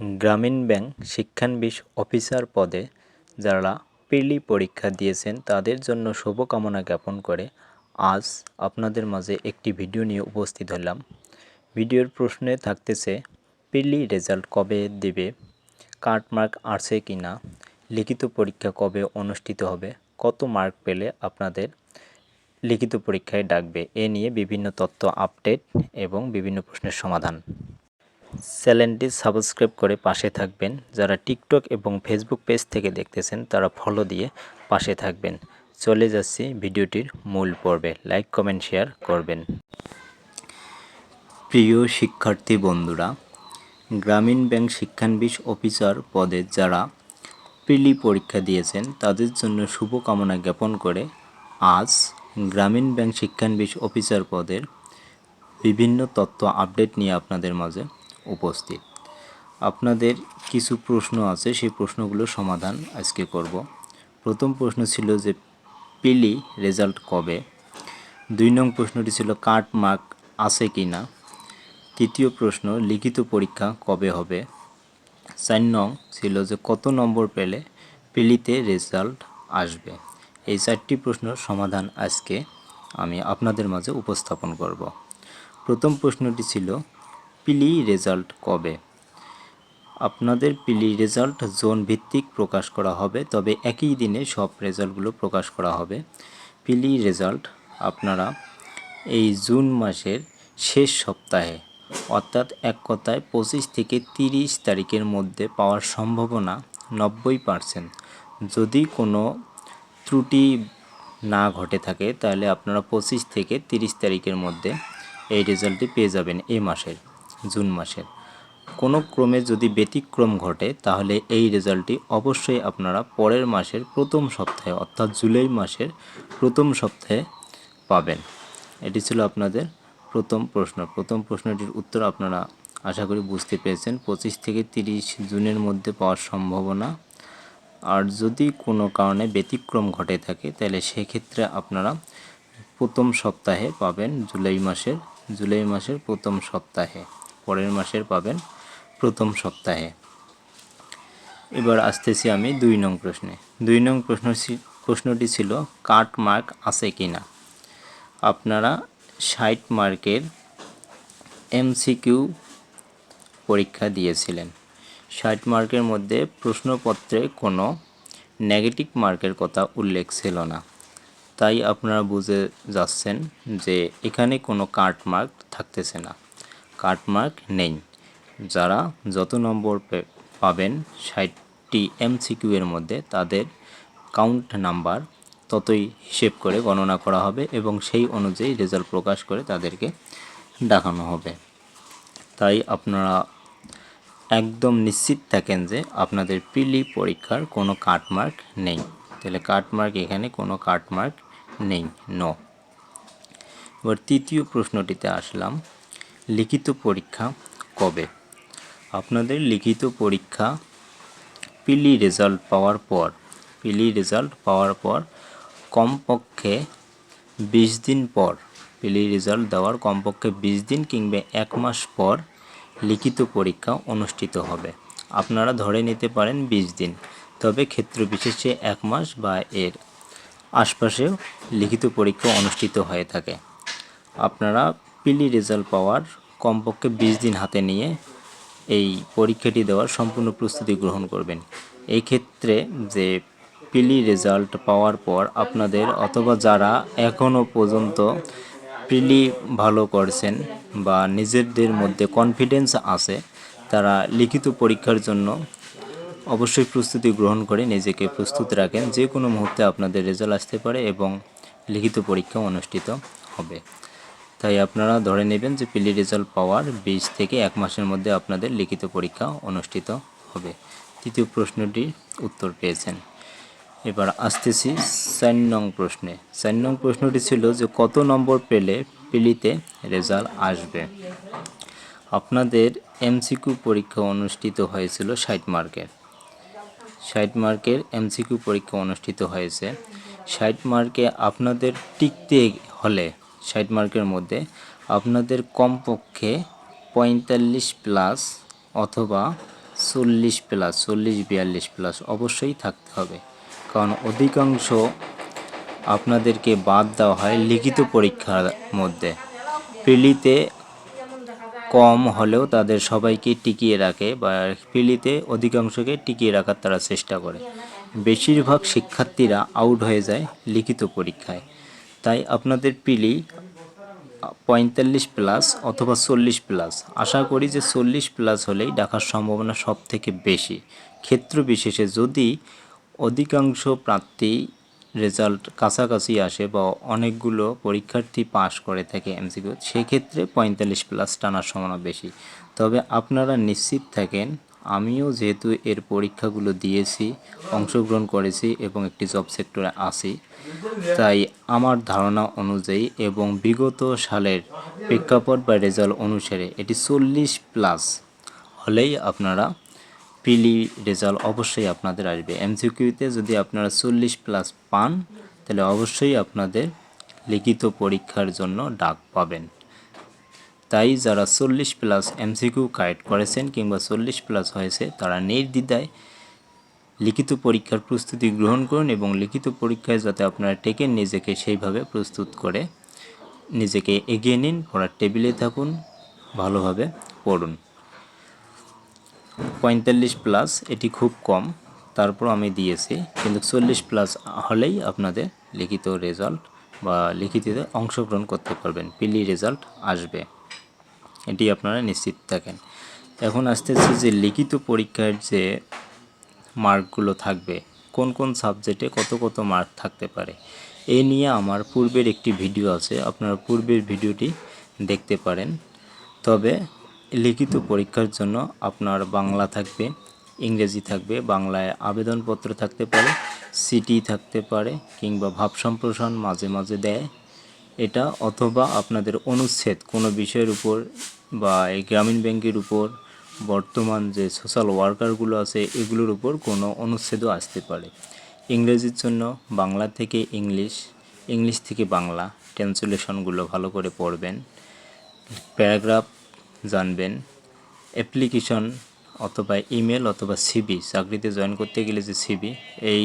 গ্রামীণ bank শিক্ষানবিশ officer পদে যারা প্রিলি পরীক্ষা দিয়েছেন তাদের জন্য শুভকামনা জ্ঞাপন করে আজ আপনাদের মাঝে একটি ভিডিও নিয়ে উপস্থিত হলাম। ভিডিওর প্রশ্নে থাকতেছে, প্রিলি রেজাল্ট কবে দেবে? কাট মার্ক আসছে কি না? লিখিত পরীক্ষা কবে অনুষ্ঠিত হবে? কত মার্ক পেলে আপনাদের লিখিত পরীক্ষায় ডাকবে? এ নিয়ে বিভিন্ন তথ্য আপডেট এবং বিভিন্ন প্রশ্নের সমাধান। চ্যানেলটি সাবস্ক্রাইব করে পাশে থাকবেন। যারা টিকটক এবং ফেসবুক পেজ থেকে দেখতেছেন, তারা ফলো দিয়ে পাশে থাকবেন। চলে যাচ্ছি ভিডিওটির মূল পর্বে। লাইক কমেন্ট শেয়ার করবেন। প্রিয় শিক্ষার্থী বন্ধুরা, গ্রামীণ ব্যাংক শিক্ষানবিশ অফিসার পদে যারা প্রিলি পরীক্ষা দিয়েছেন, তাদের জন্য শুভকামনা জ্ঞাপন করে আজ গ্রামীণ ব্যাংক শিক্ষানবিশ অফিসার পদের বিভিন্ন তথ্য আপডেট নিয়ে আপনাদের মাঝে উপস্থিত। আপনাদের কিছু প্রশ্ন আছে, সেই প্রশ্নগুলোর সমাধান আজকে করব। প্রথম প্রশ্ন ছিল যে, পিলি রেজাল্ট কবে? দুই নং প্রশ্নটি ছিল, কাট মার্ক আছে কি না? তৃতীয় প্রশ্ন, লিখিত পরীক্ষা কবে হবে? চার নং ছিল যে, কত নম্বর পেলে পিলিতে রেজাল্ট আসবে? এই চারটি প্রশ্নের সমাধান আজকে আমি আপনাদের মাঝে উপস্থাপন করব। প্রথম প্রশ্নটি ছিল পিলি রেজাল্ট কবে? আপনাদের পিলি রেজাল্ট জোন ভিত্তিক প্রকাশ করা হবে, তবে একই দিনে সব রেজাল্টগুলো প্রকাশ করা হবে। পিলি রেজাল্ট আপনারা এই জুন মাসের শেষ সপ্তাহে, অর্থাৎ এক কথায় পঁচিশ থেকে তিরিশ তারিখের মধ্যে পাওয়ার সম্ভাবনা নব্বই পার্সেন্ট। যদি কোনো ত্রুটি না ঘটে থাকে, তাহলে আপনারা পঁচিশ থেকে তিরিশ তারিখের মধ্যে এই রেজাল্টটি পেয়ে যাবেন এই মাসের। জুন মাসের। কোনো ক্রমে যদি ব্যতিক্রম ঘটে, তাহলে এই রেজাল্টটি অবশ্যই আপনারা পরের মাসের প্রথম সপ্তাহে, অর্থাৎ জুলাই মাসের প্রথম সপ্তাহে পাবেন। এটি ছিল আপনাদের প্রথম প্রশ্ন। প্রথম প্রশ্নটির উত্তর আপনারা আশা করি বুঝতে পেরেছেন। পঁচিশ থেকে তিরিশ জুনের মধ্যে পাওয়ার সম্ভাবনা। আর যদি কোনো কারণে ব্যতিক্রম ঘটে থাকে, তাহলে সেক্ষেত্রে আপনারা প্রথম সপ্তাহে পাবেন জুলাই মাসের জুলাই মাসের প্রথম সপ্তাহে। পরের মাসের পাবেন প্রথম সপ্তাহে। এবার আসতেছি আমি দুই নং প্রশ্নে। দুই নং প্রশ্ন প্রশ্নটি ছিল, কাট মার্ক আছে কি না আপনারা ষাট মার্কের এমসিকিউ পরীক্ষা দিয়েছিলেন। ষাট মার্কের মধ্যে প্রশ্নপত্রে কোনো নেগেটিভ মার্কের কথা উল্লেখ ছিল না। তাই আপনারা বুঝে যাচ্ছেন যে এখানে কোনো কাট মার্ক থাকতেছে না। কাট মার্ক নেই। যারা যত নম্বর পাবেন ষাটটি এমসিকিউ এর মধ্যে তাদের কাউন্ট নাম্বার ততই হিসেব করে গণনা করা হবে এবং সেই অনুযায়ী রেজাল্ট প্রকাশ করে তাদেরকে ডাকানো হবে। তাই আপনারা একদম নিশ্চিত থাকেন যে আপনাদের প্রিলি পরীক্ষার কোনো কাটমার্ক নেই। তাহলে কাটমার্ক এখানে কোনো কাটমার্ক নেই। ন। এবার তৃতীয় প্রশ্নটিতে আসলাম। লিখিত পরীক্ষা কবে? আপনাদের লিখিত পরীক্ষা পিলি রেজাল্ট পাওয়ার পর, পিলি রেজাল্ট পাওয়ার পর কমপক্ষে বিশ দিন পর, পিলি রেজাল্ট দেওয়ার কমপক্ষে বিশ দিন কিংবা এক মাস পর লিখিত পরীক্ষা অনুষ্ঠিত হবে। আপনারা ধরে নিতে পারেন বিশ দিন। তবে ক্ষেত্র বিশেষে এক মাস বা এর আশপাশেও লিখিত পরীক্ষা অনুষ্ঠিত হয়ে থাকে। আপনারা পিলি রেজাল্ট পাওয়ার কমপক্ষে বিশ দিন হাতে নিয়ে এই পরীক্ষাটি দেওয়ার সম্পূর্ণ প্রস্তুতি গ্রহণ করবেন। এই ক্ষেত্রে যে পিলি রেজাল্ট পাওয়ার পর আপনাদের অথবা যারা এখনও পর্যন্ত প্রিলি ভালো করছেন বা নিজেদের মধ্যে কনফিডেন্স আছে, তারা লিখিত পরীক্ষার জন্য অবশ্যই প্রস্তুতি গ্রহণ করে নিজেকে প্রস্তুত রাখেন। যে কোনো মুহূর্তে আপনাদের রেজাল্ট আসতে পারে এবং লিখিত পরীক্ষা অনুষ্ঠিত হবে। তাই আপনারা ধরে নেবেন যে পিলি রেজাল্ট পাওয়ার বিশ থেকে এক মাসের মধ্যে আপনাদের লিখিত পরীক্ষা অনুষ্ঠিত হবে। তৃতীয় প্রশ্নটির উত্তর পেয়েছেন। এবার আসতেছি চার নং প্রশ্নে। চার নং প্রশ্নটি ছিল যে কত নম্বর পেলে পিলিতে রেজাল্ট আসবে? আপনাদের এমসিকিউ পরীক্ষা অনুষ্ঠিত হয়েছিল ষাট মার্কের। ষাট মার্কের এমসিকিউ পরীক্ষা অনুষ্ঠিত হয়েছে। ষাট মার্কে আপনাদের টিকতে হলে ষাট মার্কের মধ্যে, আপনাদের কমপক্ষে পঁয়তাল্লিশ প্লাস অথবা চল্লিশ প্লাস, চল্লিশ, বিয়াল্লিশ প্লাস অবশ্যই থাকতে হবে। কারণ অধিকাংশ আপনাদেরকে বাদ দেওয়া হয় লিখিত পরীক্ষার মধ্যে। প্রিলিতে কম হলেও তাদের সবাইকে টিকিয়ে রাখে বা প্রিলিতে অধিকাংশকে টিকিয়ে রাখার তারা চেষ্টা করে। বেশিরভাগ শিক্ষার্থীরা আউট হয়ে যায় লিখিত পরীক্ষায়। তাই আপনাদের পিলি পঁয়তাল্লিশ প্লাস অথবা চল্লিশ প্লাস। আশা করি যে চল্লিশ প্লাস হলেই ডাকার সম্ভাবনা সব থেকে বেশি। ক্ষেত্র বিশেষে যদি অধিকাংশ প্রার্থী রেজাল্ট কাছাকাছি আসে বা অনেকগুলো পরীক্ষার্থী পাশ করে থাকে এমসিকিউ, সেক্ষেত্রে পঁয়তাল্লিশ প্লাস টানার সম্ভাবনা বেশি। তবে আপনারা নিশ্চিত থাকেন আমিও যেহেতু এর পরীক্ষাগুলো দিয়েছি, অংশগ্রহণ করেছি এবং একটি জব সেক্টরে আছি, তাই আমার ধারণা অনুযায়ী এবং বিগত সালের প্রেক্ষাপট বা রেজাল্ট অনুসারে এটি চল্লিশ প্লাস হলেই আপনারা পিলি রেজাল্ট অবশ্যই আপনাদের আসবে। এমসিকিউতে যদি আপনারা চল্লিশ প্লাস পান, তাহলে অবশ্যই আপনাদের লিখিত পরীক্ষার জন্য ডাক পাবেন। তাই যারা চল্লিশ প্লাস এমসিকিউ কারেক্ট করেছেন কিংবা চল্লিশ প্লাস হয়েছে, তারা নির্দ্বিধায় লিখিত পরীক্ষার প্রস্তুতি গ্রহণ করুন এবং লিখিত পরীক্ষায় যাতে আপনারা টেকেন নিজেকে সেইভাবে প্রস্তুত করে নিজেকে এগিয়ে নিন, পড়ার টেবিলে থাকুন, ভালোভাবে পড়ুন। পঁয়তাল্লিশ প্লাস, এটি খুব কম তারপর আমি দিয়েছি, কিন্তু চল্লিশ প্লাস হলেই আপনাদের লিখিত রেজাল্ট বা লিখিততে অংশগ্রহণ করতে পারবেন পিলি রেজাল্ট আসবে। এটি আপনারা নিশ্চিত থাকেন। এখন আসতেছে যে লিখিত পরীক্ষার যে মার্কগুলো থাকবে, কোন কোন সাবজেক্টে কত কত মার্ক থাকতে পারে এই নিয়ে আমার পূর্বের একটি ভিডিও আছে, আপনারা পূর্বের ভিডিওটি দেখতে পারেন। তবে লিখিত পরীক্ষার জন্য আপনার বাংলা থাকবে, ইংরেজি থাকবে, বাংলায় আবেদনপত্র থাকতে পারে, সিটি থাকতে পারে, কিংবা ভাব সম্প্রসারণ মাঝে মাঝে দেয় এটা অথবা আপনাদের অনুচ্ছেদ কোনো বিষয়ের উপর বা এই গ্রামীণ ব্যাংকের উপর, বর্তমান যে সোশ্যাল ওয়ার্কারগুলো আছে, এগুলোর উপর কোনো অনুচ্ছেদও আসতে পারে। ইংরেজির জন্য বাংলা থেকে ইংলিশ ইংলিশ থেকে বাংলা ট্রান্সলেশনগুলো ভালো করে পড়বেন প্যারাগ্রাফ জানবেন অ্যাপ্লিকেশন অথবা ইমেল অথবা সিবি চাকরিতে জয়েন করতে গেলে যে সিবি এই,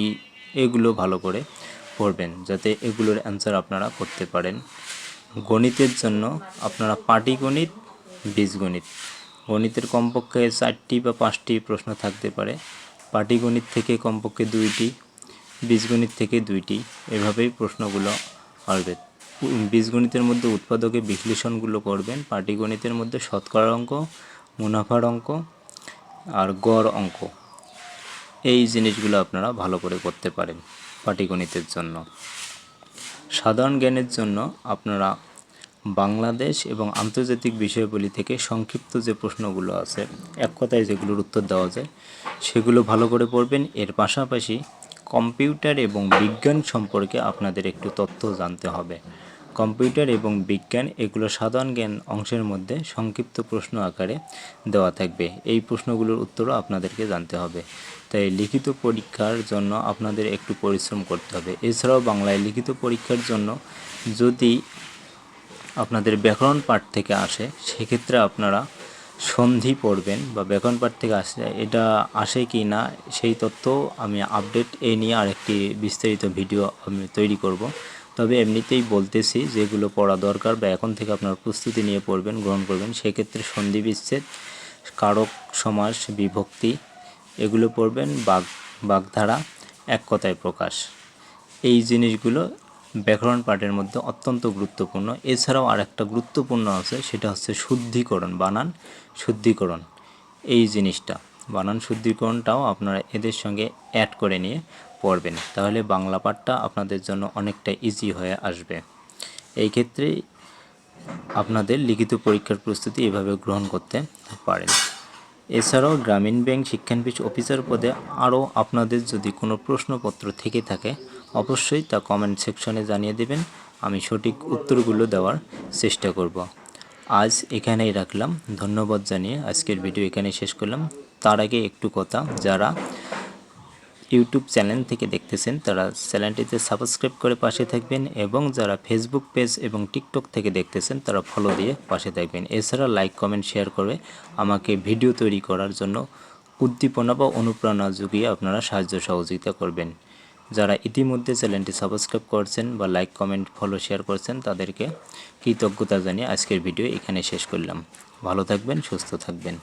এগুলো ভালো করে পড়বেন যাতে এগুলোর অ্যান্সার আপনারা করতে পারেন। গণিতের জন্য আপনারা পাটিগণিত বীজগণিত গণিতের কমপক্ষে চারটি বা পাঁচটি প্রশ্ন থাকতে পারে। পাটিগণিত থেকে কমপক্ষে দুইটি বীজগণিত থেকে দুইটি, এভাবেই প্রশ্নগুলো আসবে। বীজগণিতের মধ্যে উৎপাদকে বিশ্লেষণগুলো করবেন। পাটিগণিতের মধ্যে শতকরার অঙ্ক, মুনাফার অঙ্ক আর গড় অঙ্ক। এই জিনিসগুলো আপনারা ভালো করে করতে পারেন। পাটিগণিতের জন্য। সাধারণ জ্ঞানের জন্য আপনারা বাংলাদেশ এবং আন্তর্জাতিক বিষয়গুলি থেকে সংক্ষিপ্ত যে প্রশ্নগুলো আছে, এক কথায় যেগুলোর উত্তর দেওয়া যায়, সেগুলো ভালো করে পড়বেন। এর পাশাপাশি কম্পিউটার এবং বিজ্ঞান সম্পর্কে আপনাদের একটু তথ্য জানতে হবে। কম্পিউটার এবং বিজ্ঞান এগুলো সাধারণ জ্ঞান অংশের মধ্যে সংক্ষিপ্ত প্রশ্ন আকারে দেওয়া থাকবে। এই প্রশ্নগুলোর উত্তরও আপনাদেরকে জানতে হবে। তাই লিখিত পরীক্ষার জন্য আপনাদের একটু পরিশ্রম করতে হবে। এছাড়াও বাংলায় লিখিত পরীক্ষার জন্য যদি আপনাদের ব্যাকরণ পাঠ থেকে আসে, সেক্ষেত্রে আপনারা সন্ধি পড়বেন বা ব্যাকরণ পাঠ থেকে আসে, এটা আসে কি না, সেই তথ্য আমি আপডেট এ নিয়ে আরেকটি বিস্তারিত ভিডিও আমি তৈরি করব। তবে এমনিতেই বলতেছি যেগুলো পড়া দরকার বা এখন থেকে আপনার প্রস্তুতি নিয়ে পড়বেন, গ্রহণ করবেন, সেক্ষেত্রে সন্ধি বিচ্ছেদ, কারক সমাস, বিভক্তি, এগুলো পড়বেন বাগ বাগধারা, এক কথায় প্রকাশ। এই জিনিসগুলো ব্যাকরণ পাঠের মধ্যে অত্যন্ত গুরুত্বপূর্ণ। এছাড়াও আরেকটা গুরুত্বপূর্ণ আছে, সেটা হচ্ছে শুদ্ধিকরণ, বানান শুদ্ধিকরণ। এই জিনিসটা। বানান শুদ্ধিকরণটাও আপনারা এদের সঙ্গে অ্যাড করে নিয়ে পড়বেন। তাহলে বাংলা পাঠটা আপনাদের জন্য অনেকটা ইজি হয়ে আসবে। এই ক্ষেত্রে আপনাদের লিখিত পরীক্ষার প্রস্তুতি এভাবে গ্রহণ করতে পারেন। এছাড়াও গ্রামীণ ব্যাংক শিক্ষানবিশ অফিসার পদে আরও আপনাদের যদি কোনো প্রশ্নপত্র থেকে থাকে, অবশ্যই তা কমেন্ট সেকশনে জানিয়ে দেবেন। আমি সঠিক উত্তরগুলো দেওয়ার চেষ্টা করব। আজ এখানেই রাখলাম। ধন্যবাদ জানিয়ে আজকের ভিডিও এখানে শেষ করলাম। তার আগে একটু কথা, যারা ইউটিউব চ্যানেল থেকে দেখতেছেন, তারা চ্যানেলটিতে সাবস্ক্রাইব করে পাশে থাকবেন এবং যারা ফেসবুক পেজ এবং টিকটক থেকে দেখতেছেন, তারা ফলো দিয়ে পাশে থাকবেন। এছাড়া লাইক কমেন্ট শেয়ার করে আমাকে ভিডিও তৈরি করার জন্য উদ্দীপনা বা অনুপ্রেরণা জুগিয়ে আপনারা সাহায্য সহযোগিতা করবেন। যারা ইতিমধ্যে চ্যানেলটি সাবস্ক্রাইব করছেন বা লাইক কমেন্ট ফলো শেয়ার করছেন, তাদেরকে কৃতজ্ঞতা জানিয়ে আজকের ভিডিও এখানে শেষ করলাম। ভালো থাকবেন, সুস্থ থাকবেন।